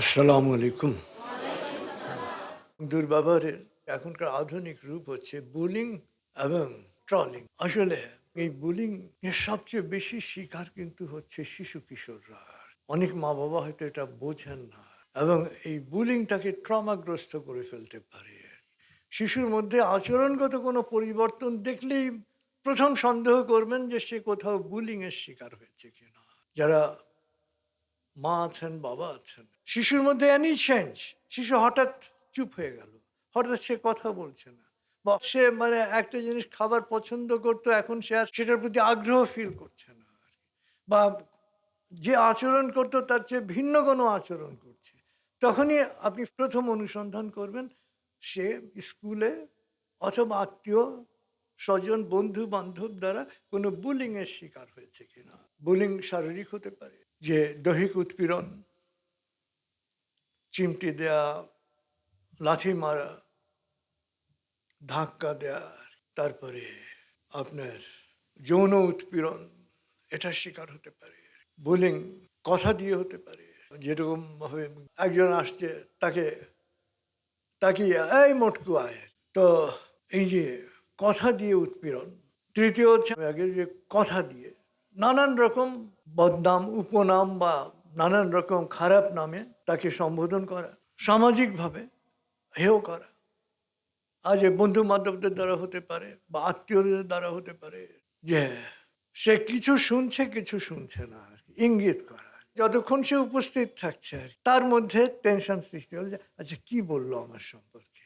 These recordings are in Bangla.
আসসালামু আলাইকুম। দুর্ব্যবহারের এখনকার আধুনিক রূপ হচ্ছে বুলিং এবং ট্রলিং আসলে এই বুলিং এর সবচেয়ে বেশি শিকার কিন্তু হচ্ছে শিশু কিশোররা। অনেক মা বাবা হয়তো এটা বোঝেন না এবং এই বুলিংটাকে ট্রমাগ্রস্ত করে ফেলতে পারে। শিশুর মধ্যে আচরণগত কোনো পরিবর্তন দেখলেই প্রথম সন্দেহ করবেন যে সে কোথাও বুলিংয়ের শিকার হয়েছে কিনা। যারা মা আছেন, বাবা আছেন। শিশুর মধ্যে এনি চেঞ্জ শিশু হঠাৎ চুপ হয়ে গেল। হঠাৎ সে কথা বলছে না। বা সে মানে একটা জিনিস খাবার পছন্দ করতো, এখন সে আর সেটার প্রতি আগ্রহ ফিল করছে না বা যে আচরণ করতো, তার চেয়ে ভিন্ন কোনো আচরণ করছে। তখনই আপনি প্রথম অনুসন্ধান করবেন, সে স্কুলে অথবা আত্মীয় স্বজন, বন্ধু, বান্ধব দ্বারা কোনো বুলিং এর শিকার হয়েছে কিনা? বুলিং শারীরিক হতে পারে, যে দৈহিক উৎপীড়ন, চিমটি দেয়া, লাথি মারা, ধাক্কা দেয়া, তারপরে আপনার যৌন উৎপীড়ন, এটার শিকার হতে পারে। বুলিং কথা দিয়ে হতে পারে যেরকম ভাবে একজন আসছে, তাকে, তাকিয়ে, এই মোটকু আয়। তো এই যে কথা দিয়ে উৎপীড়ন। তৃতীয় হচ্ছে আগে যে কথা দিয়ে নানান রকম বদনাম উপনাম বা নানান রকম খারাপ নামে তাকে সম্বোধন করা সামাজিকভাবে হেয় করা। আজ বন্ধু বান্ধবদের দ্বারা হতে পারে বা আত্মীয়দের দ্বারা হতে পারে যে সে কিছু শুনছে কিছু শুনছে না আর কি, ইঙ্গিত করা যতক্ষণ সে উপস্থিত থাকছে আর তার মধ্যে টেনশন সৃষ্টি হলো যে আচ্ছা কি বলল আমার সম্পর্কে?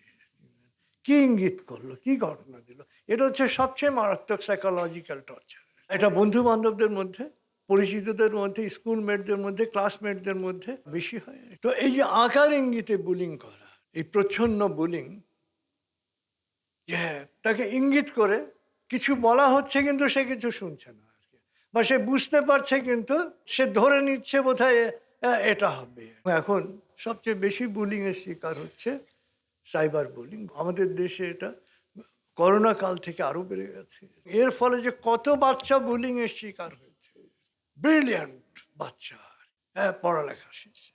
কি ইঙ্গিত করল? কি ঘটনা দিল? এটা হচ্ছে সবচেয়ে মারাত্মক সাইকোলজিক্যাল টর্চার এটা বন্ধু বান্ধবদের মধ্যে, পরিচিতদের মধ্যে স্কুল স্কুলমেটদের মধ্যে ক্লাসমেটদের মধ্যে বেশি হয়। তো এই যে আকার ইঙ্গিতে বুলিং করা, এই প্রচ্ছন্ন বুলিং যে তাকে ইঙ্গিত করে, কিছু বলা হচ্ছে কিন্তু সে কিছু শুনছে না আর কি। বা সে বুঝতে পারছে কিন্তু সে ধরে নিচ্ছে বোধহয় এটা হবে। এখন সবচেয়ে বেশি বুলিং এর শিকার হচ্ছে সাইবার বুলিং। আমাদের দেশে এটা করোনা কাল থেকে আরও বেড়ে গেছে। এর ফলে যে কত বাচ্চা বুলিং এর শিকার হয়েছে। ব্রিলিয়ান্ট বাচ্চা। হ্যাঁ পড়ালেখা শেষ।